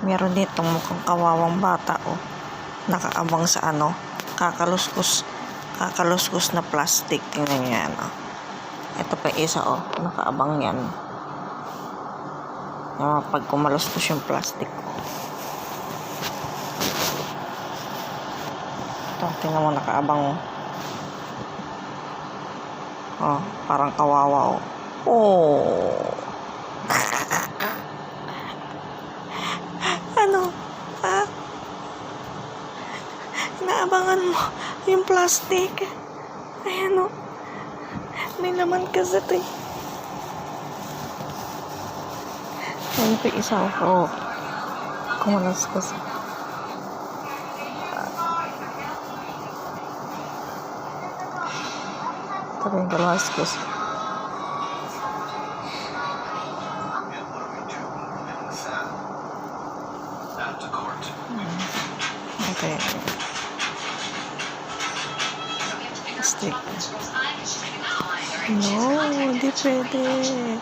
Meron dito mukhang kawawang bata oh. Nakaabang sa ano, kakaluskus, kakaluskus na plastic. Tingnan niyo yan oh. Ito pa isa oh, nakaabang yan. Yung pag kumaluskus yung plastic oh. Ito, tingnan mo nakaabang oh. Oh, parang kawawa oh. Oh. ano? Ha? Naabangan mo yung plastic. Ayan o. May laman kasi ito eh. Yung isa o. Oh. Kumalas kasi. Ito yung dalawas kasi. Okay. Plastic. No, hindi pwede.